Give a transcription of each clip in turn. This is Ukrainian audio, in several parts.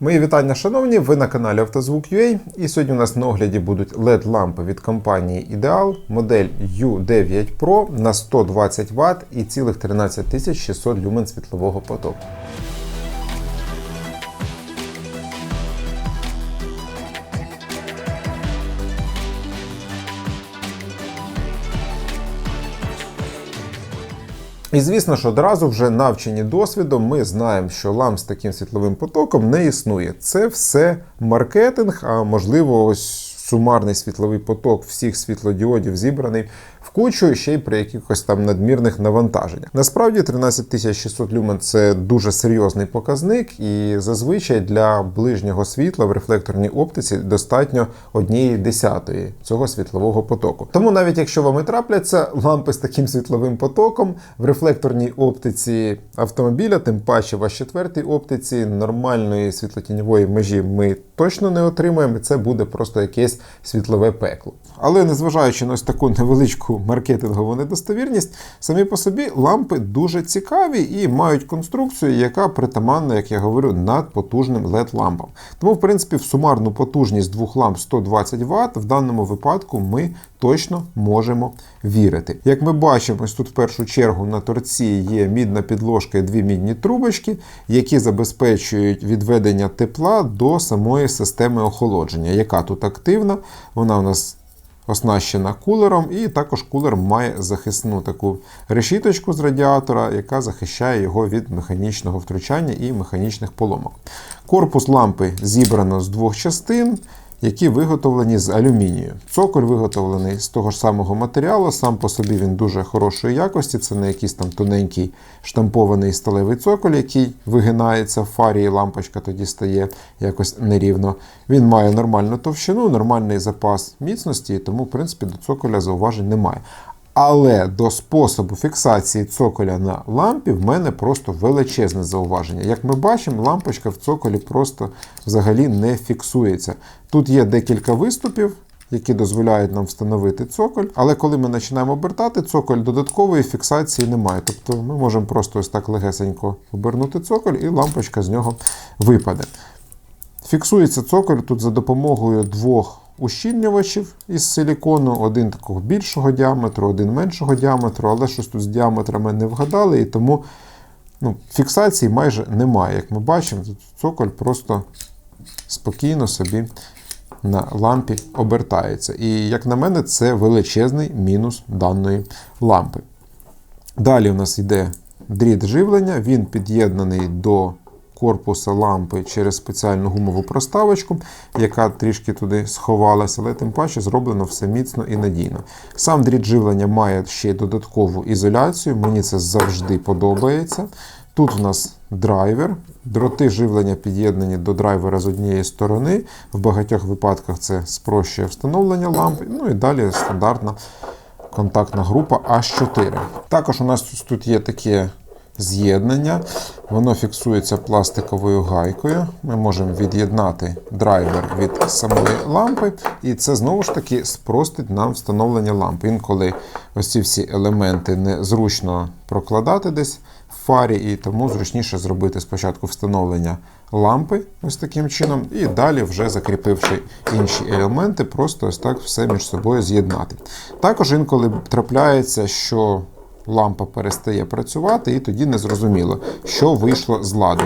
Мої вітання, шановні! Ви на каналі Автозвук.ua і сьогодні у нас на огляді будуть LED-лампи від компанії Ideal, модель U9 Pro на 120 Вт і цілих 13 600 люмен світлового потоку. І звісно ж, одразу вже навчені досвідом, ми знаємо, що лам з таким світловим потоком не існує. Це все маркетинг, а можливо, ось сумарний світловий поток всіх світлодіодів зібраний в кучу, ще й при якихось там надмірних навантаженнях. Насправді 13600 люмен це дуже серйозний показник, і зазвичай для ближнього світла в рефлекторній оптиці достатньо однієї десятої цього світлового потоку. Тому навіть якщо вам і трапляться лампи з таким світловим потоком в рефлекторній оптиці автомобіля, тим паче в аж четвертій оптиці нормальної світлотіньової межі ми точно не отримаємо. Це буде просто якесь світлове пекло. Але незважаючи на ось таку невеличку маркетингову недостовірність, самі по собі лампи дуже цікаві і мають конструкцію, яка притаманна, як я говорю, надпотужним LED-лампам. Тому, в принципі, в сумарну потужність двох ламп 120 Вт в даному випадку ми точно можемо вірити. Як ми бачимо, ось тут в першу чергу на торці є мідна підложка і дві мідні трубочки, які забезпечують відведення тепла до самої системи охолодження, яка тут активна. Вона у нас оснащена кулером, і також кулер має захисну таку решіточку з радіатора, яка захищає його від механічного втручання і механічних поломок. Корпус лампи зібрано з двох частин. Які виготовлені з алюмінію. Цоколь виготовлений з того ж самого матеріалу, сам по собі він дуже хорошої якості. Це не якийсь там тоненький штампований сталевий цоколь, який вигинається в фарі, і лампочка тоді стає якось нерівно. Він має нормальну товщину, нормальний запас міцності, тому, в принципі, до цоколя зауважень немає. Але до способу фіксації цоколя на лампі в мене просто величезне зауваження. Як ми бачимо, лампочка в цоколі просто взагалі не фіксується. Тут є декілька виступів, які дозволяють нам встановити цоколь, але коли ми починаємо обертати цоколь, додаткової фіксації немає. Тобто ми можемо просто ось так легесенько обернути цоколь, і лампочка з нього випаде. Фіксується цоколь тут за допомогою двох ущільнювачів із силікону, один такого більшого діаметру, один меншого діаметру, але щось тут з діаметрами не вгадали, і тому ну, фіксації майже немає. Як ми бачимо, цоколь просто спокійно собі на лампі обертається. І, як на мене, це величезний мінус даної лампи. Далі у нас йде дріт живлення, він під'єднаний до корпуса лампи через спеціальну гумову проставочку, яка трішки туди сховалася, але тим паче зроблено все міцно і надійно. Сам дріт живлення має ще й додаткову ізоляцію, мені це завжди подобається. Тут у нас драйвер, дроти живлення під'єднані до драйвера з однієї сторони. В багатьох випадках це спрощує встановлення лампи. Ну і далі стандартна контактна група H4. Також у нас тут є таке з'єднання, воно фіксується пластиковою гайкою. Ми можемо від'єднати драйвер від самої лампи, і це знову ж таки спростить нам встановлення лампи. Інколи ось ці всі елементи незручно прокладати десь в фарі, і тому зручніше зробити спочатку встановлення лампи ось таким чином, і далі, вже закріпивши інші елементи, просто ось так все між собою з'єднати. Також інколи трапляється, що лампа перестає працювати, і тоді незрозуміло, що вийшло з ладу.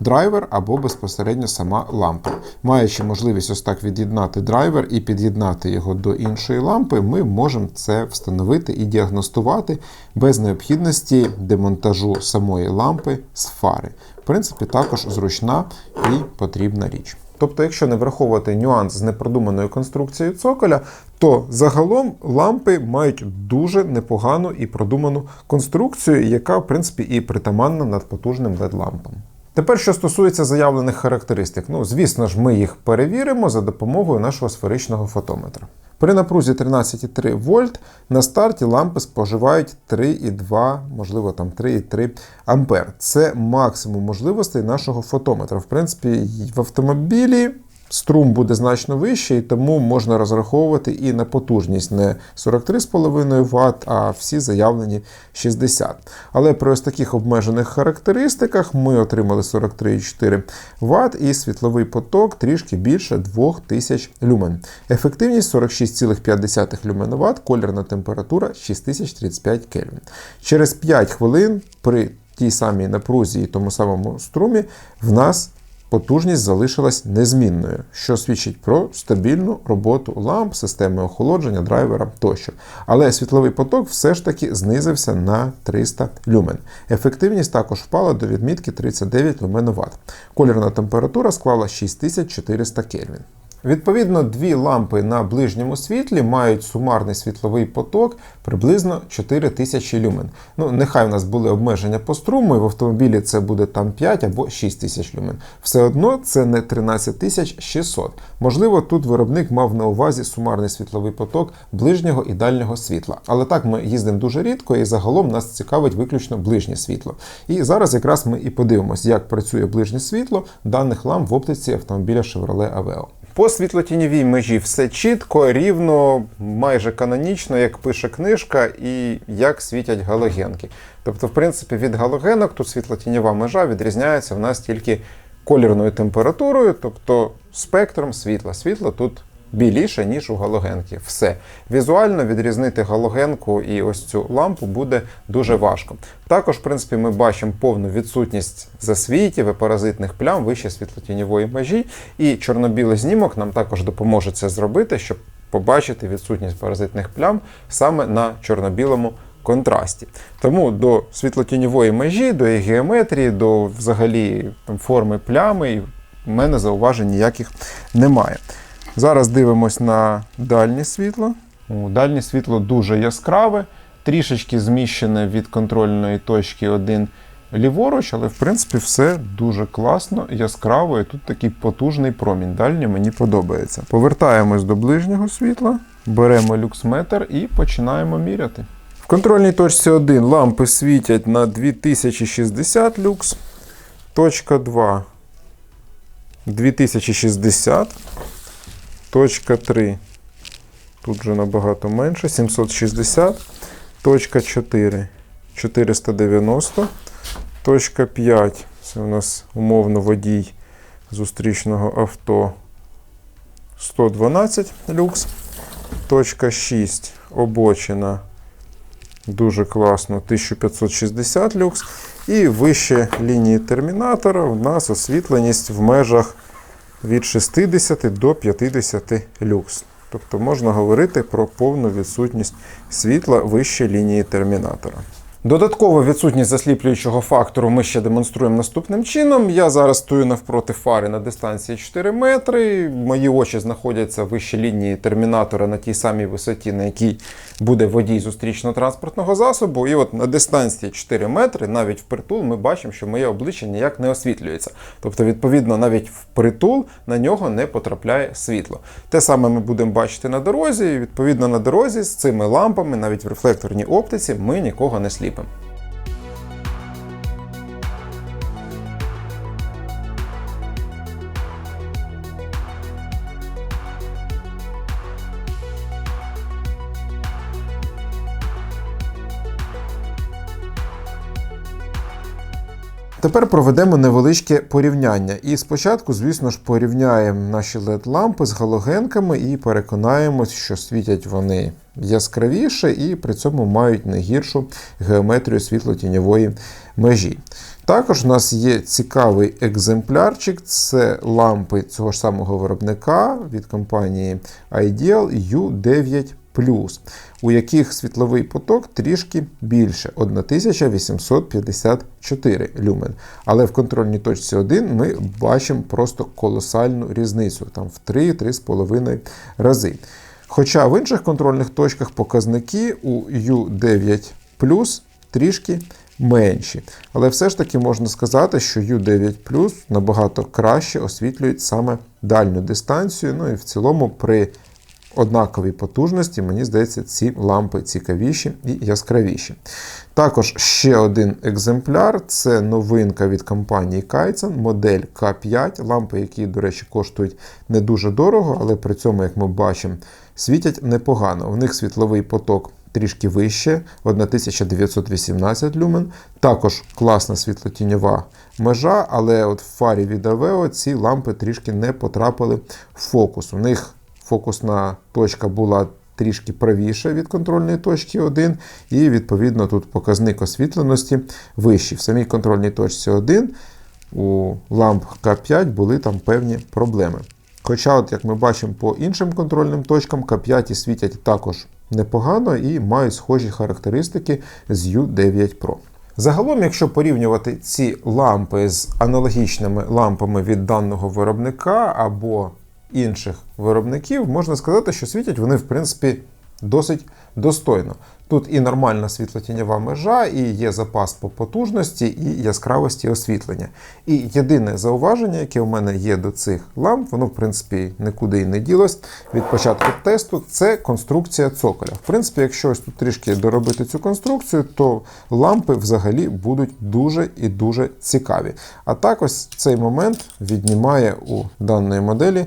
Драйвер або безпосередньо сама лампа. Маючи можливість ось так від'єднати драйвер і під'єднати його до іншої лампи, ми можемо це встановити і діагностувати без необхідності демонтажу самої лампи з фари. В принципі, також зручна і потрібна річ. Тобто, якщо не враховувати нюанс з непродуманою конструкцією цоколя, то загалом лампи мають дуже непогану і продуману конструкцію, яка, в принципі, і притаманна надпотужним LED-лампам. Тепер, що стосується заявлених характеристик, ну, звісно ж, ми їх перевіримо за допомогою нашого сферичного фотометра. При напрузі 13,3 вольт на старті лампи споживають 3,2, можливо там 3,3 ампер. Це максимум можливостей нашого фотометра. В принципі, в автомобілі Струм буде значно вищий, тому можна розраховувати і на потужність не 43,5 Вт, а всі заявлені 60. Але при ось таких обмежених характеристиках ми отримали 43,4 Вт і світловий поток трішки більше 2000 люмен. Ефективність 46,5 люмен Вт, колірна температура 6035 Кельвін. Через 5 хвилин при тій самій напрузі і тому самому струмі в нас потужність залишилась незмінною, що свідчить про стабільну роботу ламп, системи охолодження, драйвера тощо. Але світловий поток все ж таки знизився на 300 люмен. Ефективність також впала до відмітки 39 люмен Вт. Колірна температура склала 6400 Кельвін. Відповідно, дві лампи на ближньому світлі мають сумарний світловий поток приблизно 4000 люмен. Ну, нехай у нас були обмеження по струму, і в автомобілі це буде там 5 або 6000 люмен. Все одно це не 13600. Можливо, тут виробник мав на увазі сумарний світловий поток ближнього і дальнього світла. Але так ми їздимо дуже рідко, і загалом нас цікавить виключно ближнє світло. І зараз якраз ми і подивимося, як працює ближнє світло даних ламп в оптиці автомобіля Chevrolet Aveo. По світлотіньовій межі все чітко, рівно, майже канонічно, як пише книжка, і як світять галогенки. Тобто, в принципі, від галогенок тут світлотіньова межа відрізняється в нас тільки колірною температурою, тобто спектром світла. Світло тут біліше, ніж у галогенки. Все. Візуально відрізнити галогенку і ось цю лампу буде дуже важко. Також, в принципі, ми бачимо повну відсутність засвітів і паразитних плям вище світлотіньової межі, і чорно-білий знімок нам також допоможе це зробити, щоб побачити відсутність паразитних плям саме на чорно-білому контрасті. Тому до світлотіньової межі, до її геометрії, до взагалі форми плями в мене зауважень ніяких немає. Зараз дивимось на дальнє світло. Дальнє світло дуже яскраве, трішечки зміщене від контрольної точки 1 ліворуч, але в принципі все дуже класно, яскраво, і тут такий потужний промінь. Дальнє мені подобається. Повертаємось до ближнього світла, беремо люксметр і починаємо міряти. В контрольній точці 1 лампи світять на 2060 люкс. Точка 2 2060. Точка 3. Тут вже набагато менше. 760. Точка 4. 490. Точка 5. Це у нас умовно водій зустрічного авто. 112 люкс. Точка 6. Обочина. Дуже класно. 1560 люкс. І вище лінії термінатора у нас освітленість в межах від 60 до 50 люкс. Тобто можна говорити про повну відсутність світла вище лінії термінатора. Додаткову відсутність засліплюючого фактору ми ще демонструємо наступним чином. Я зараз стою навпроти фари на дистанції 4 метри. Мої очі знаходяться вище лінії термінатора на тій самій висоті, на якій буде водій зустрічного транспортного засобу. І от на дистанції 4 метри, навіть впритул, ми бачимо, що моє обличчя ніяк не освітлюється. Тобто, відповідно, навіть впритул на нього не потрапляє світло. Те саме ми будемо бачити на дорозі. І, відповідно, на дорозі з цими лампами, навіть в рефлекторній оптиці, ми нікого не сліпимо. Тепер проведемо невеличке порівняння. І спочатку, звісно ж, порівняємо наші LED-лампи з галогенками і переконаємось, що світять вони яскравіше і при цьому мають не гіршу геометрію світло-тіньової межі. Також у нас є цікавий екземплярчик, це лампи цього ж самого виробника від компанії Ideal U9 у яких світловий поток трішки більше 1854 люмен. Але в контрольній точці 1 ми бачимо просто колосальну різницю, там в 3-3,5 рази. Хоча в інших контрольних точках показники у U9 трішки менші. Але все ж таки можна сказати, що U9 набагато краще освітлюють саме дальню дистанцію. Ну і в цілому при однаковій потужності, мені здається, ці лампи цікавіші і яскравіші. Також ще один екземпляр це новинка від компанії Kaizen, модель K5. Лампи, які, до речі, коштують не дуже дорого, але при цьому, як ми бачимо, світять непогано. У них світловий поток трішки вище, 1918 люмен. Також класна світлотіньова межа, але от в фарі від Aveo ці лампи трішки не потрапили в фокус. У них фокусна точка була трішки правіше від контрольної точки 1, і відповідно тут показник освітленості вищий. В самій контрольній точці 1 у ламп К5 були там певні проблеми. Хоча, от, як ми бачимо по іншим контрольним точкам, К5 світять також непогано і мають схожі характеристики з U9 Pro. Загалом, якщо порівнювати ці лампи з аналогічними лампами від даного виробника або інших виробників, можна сказати, що світять вони, в принципі, досить достойно. Тут і нормальна світлотіньова межа, і є запас по потужності і яскравості освітлення. І єдине зауваження, яке у мене є до цих ламп, воно в принципі нікуди і не ділось від початку тесту, це конструкція цоколя. В принципі, якщо ось тут трішки доробити цю конструкцію, то лампи взагалі будуть дуже і дуже цікаві. А так ось цей момент віднімає у даної моделі